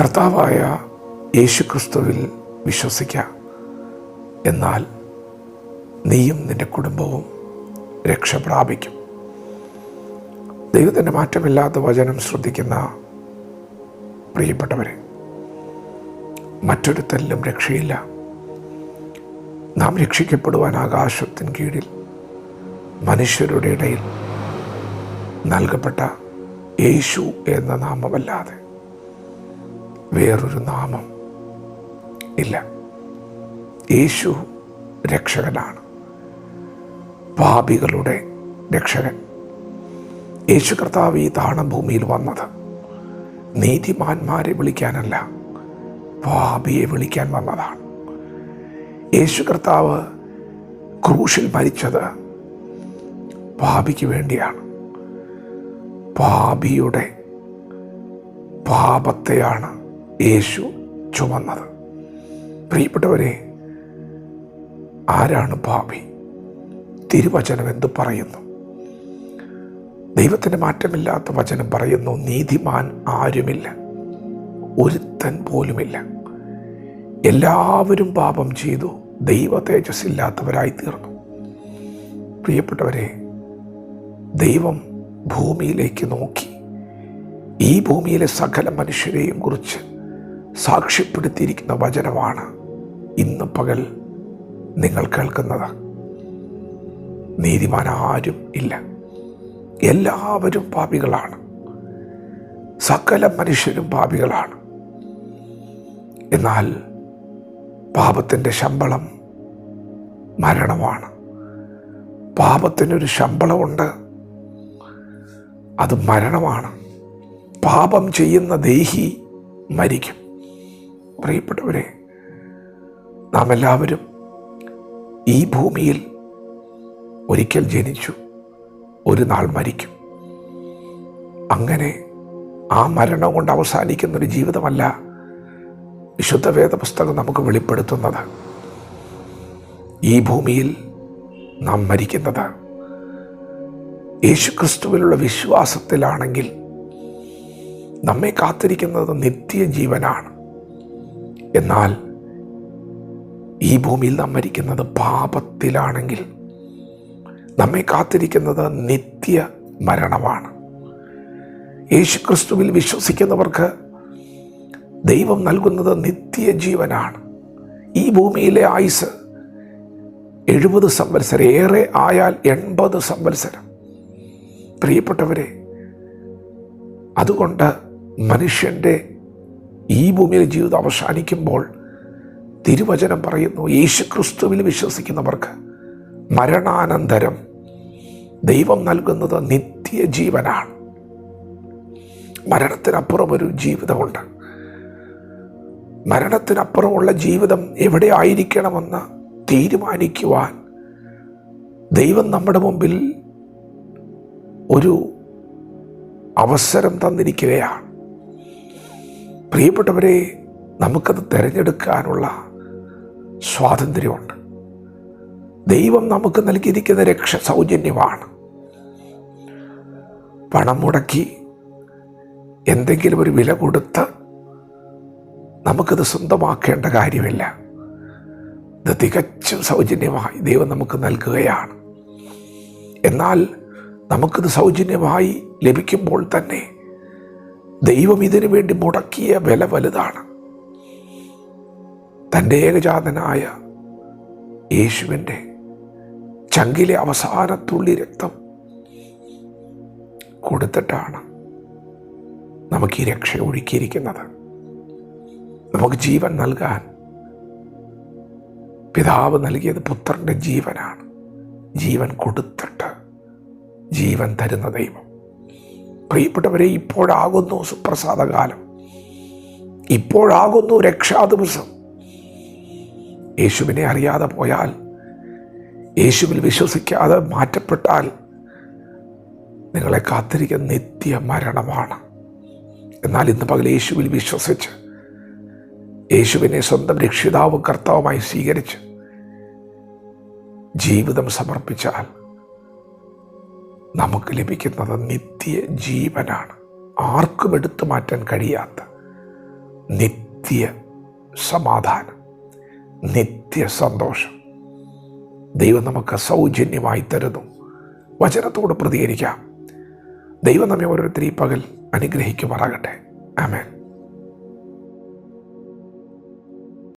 കർത്താവായ യേശുക്രിസ്തുവിൽ വിശ്വസിക്കാം. എന്നാൽ നീയും നിന്റെ കുടുംബവും രക്ഷ പ്രാപിക്കും ദൈവത്തിന്റെ മാറ്റമില്ലാത്ത വചനം ശ്രദ്ധിക്കുന്ന പ്രിയപ്പെട്ടവരെ മറ്റൊരുത്തരിലും രക്ഷയില്ല. നാം രക്ഷിക്കപ്പെടുവാൻ ആകാശത്തിന് കീഴിൽ മനുഷ്യരുടെ ഇടയിൽ നൽകപ്പെട്ട യേശു എന്ന നാമമല്ലാതെ വേറൊരു നാമം ഇല്ല. യേശു രക്ഷകനാണ്. പാപികളുടെ രക്ഷകൻ. യേശു കർത്താവ് ഈ താണ ഭൂമിയിൽ വന്നത്. നീതിമാന്മാരെ വിളിക്കാനല്ല പാപിയെ വിളിക്കാൻ വന്നതാണ്. യേശു കർത്താവ് ക്രൂശിൽ മരിച്ചത് പാപിക്ക് വേണ്ടിയാണ്. പാപിയുടെ പാപത്തെയാണ് യേശു ചുമന്നത്. പ്രിയപ്പെട്ടവരെ ആരാണ് പാപി തിരുവചനം എന്തു പറയുന്നു? ദൈവത്തിന്റെ മാറ്റമില്ലാത്ത വചനം പറയുന്നു നീതിമാൻ ആരുമില്ല ഒരുത്തൻ പോലുമില്ല. എല്ലാവരും പാപം ചെയ്തു ദൈവ തേജസ്സില്ലാത്തവരായി തീർന്നു. പ്രിയപ്പെട്ടവരെ ദൈവം ഭൂമിയിലേക്ക് നോക്കി ഈ ഭൂമിയിലെ സകല മനുഷ്യരെയും കുറിച്ച് സാക്ഷ്യപ്പെടുത്തിയിരിക്കുന്ന വചനമാണ് ഇന്ന് പകൽ നിങ്ങൾ കേൾക്കുന്നത്. നീതിമാൻ ആരും ഇല്ല. എല്ലാവരും പാപികളാണ്. സകല മനുഷ്യരും പാപികളാണ്. എന്നാൽ പാപത്തിന്റെ ശമ്പളം മരണമാണ്. പാപത്തിനൊരു ശമ്പളമുണ്ട്. അത് മരണമാണ്. പാപം ചെയ്യുന്ന ദേഹി മരിക്കും. പ്രിയപ്പെട്ടവരെ നാം എല്ലാവരും ഈ ഭൂമിയിൽ ഒരിക്കൽ ജനിച്ചു ഒരു നാൾ മരിക്കും. അങ്ങനെ ആ മരണം കൊണ്ട് അവസാനിക്കുന്നൊരു ജീവിതമല്ല വിശുദ്ധ വേദപുസ്തകം നമുക്ക് വെളിപ്പെടുത്തുന്നത്. ഈ ഭൂമിയിൽ നാം മരിക്കുന്നത് യേശുക്രിസ്തുവിലുള്ള വിശ്വാസത്തിലാണെങ്കിൽ നമ്മെ കാത്തിരിക്കുന്നത് നിത്യജീവനാണ്. എന്നാൽ ഈ ഭൂമിയിൽ നാം മരിക്കുന്നത് പാപത്തിലാണെങ്കിൽ നമ്മെ കാത്തിരിക്കുന്നത് നിത്യ മരണമാണ്. യേശുക്രിസ്തുവിൽ വിശ്വസിക്കുന്നവർക്ക് ദൈവം നൽകുന്നത് നിത്യജീവനാണ് ഈ ഭൂമിയിലെ ആയുസ് എഴുപത് സംവത്സരം ഏറെ ആയാൽ എൺപത് സംവത്സരം. പ്രിയപ്പെട്ടവരെ അതുകൊണ്ട് മനുഷ്യന്റെ ഈ ഭൂമിയിലെ ജീവിതം അവസാനിക്കുമ്പോൾ തിരുവചനം പറയുന്നു യേശുക്രിസ്തുവിൽ വിശ്വസിക്കുന്നവർക്ക് മരണാനന്തരം ദൈവം നൽകുന്നത് നിത്യജീവനാണ്. മരണത്തിനപ്പുറം ഒരു ജീവിതമുണ്ട്. മരണത്തിനപ്പുറമുള്ള ജീവിതം എവിടെ ആയിരിക്കണമെന്ന് തീരുമാനിക്കുവാൻ ദൈവം നമ്മുടെ മുമ്പിൽ ഒരു അവസരം തന്നിരിക്കുകയാണ്. പ്രിയപ്പെട്ടവരെ നമുക്കത് തിരഞ്ഞെടുക്കാനുള്ള സ്വാതന്ത്ര്യമുണ്ട്. ദൈവം നമുക്ക് നൽകിയിരിക്കുന്ന രക്ഷ സൗജന്യമാണ്. പണം മുടക്കി എന്തെങ്കിലും ഒരു വില കൊടുത്ത് നമുക്കത് സ്വന്തമാക്കേണ്ട കാര്യമില്ല. ഇത് തികച്ചും സൗജന്യമായി ദൈവം നമുക്ക് നൽകുകയാണ്. എന്നാൽ നമുക്കിത് സൗജന്യമായി ലഭിക്കുമ്പോൾ തന്നെ ദൈവം ഇതിനു വേണ്ടി മുടക്കിയ വില വലുതാണ്. തന്റെ ഏകജാതനായ യേശുവിന്റെ ചങ്കിലെ അവസാനത്തുള്ളി രക്തം കൊടുത്തിട്ടാണ് നമുക്ക് ഈ രക്ഷ ഒഴുക്കിയിരിക്കുന്നത്. നമുക്ക് ജീവൻ നൽകാൻ പിതാവ് നൽകിയത് പുത്രന്റെ ജീവനാണ്. ജീവൻ കൊടുത്തിട്ട് ജീവൻ തരുന്ന ദൈവം. പ്രിയപ്പെട്ടവരെ ഇപ്പോഴാകുന്നു സുപ്രസാദകാലം. ഇപ്പോഴാകുന്നു രക്ഷാ ദിവസം യേശുവിനെ അറിയാതെ പോയാൽ യേശുവിൽ വിശ്വസിക്കാതെ മാറ്റപ്പെട്ടാൽ നിങ്ങളെ കാത്തിരിക്കുന്ന നിത്യ മരണമാണ് എന്നാൽ ഇന്ന് പകൽ യേശുവിൽ വിശ്വസിച്ച് യേശുവിനെ സ്വന്തം രക്ഷിതാവും കർത്താവുമായി സ്വീകരിച്ച് ജീവിതം സമർപ്പിച്ചാൽ നമുക്ക് ലഭിക്കുന്നത് നിത്യ ജീവനാണ്. ആർക്കും എടുത്തു മാറ്റാൻ കഴിയാത്ത നിത്യ സമാധാനം നിത്യ സന്തോഷം. ദൈവം നമുക്ക് സൗജന്യമായി തരുന്നു. വചനത്തോട് പ്രതികരിക്കാം. ദൈവം നമ്മെ ഓരോരുത്തരും ഈ പകൽ അനുഗ്രഹിക്കുമാറാകട്ടെ. ആമേൻ.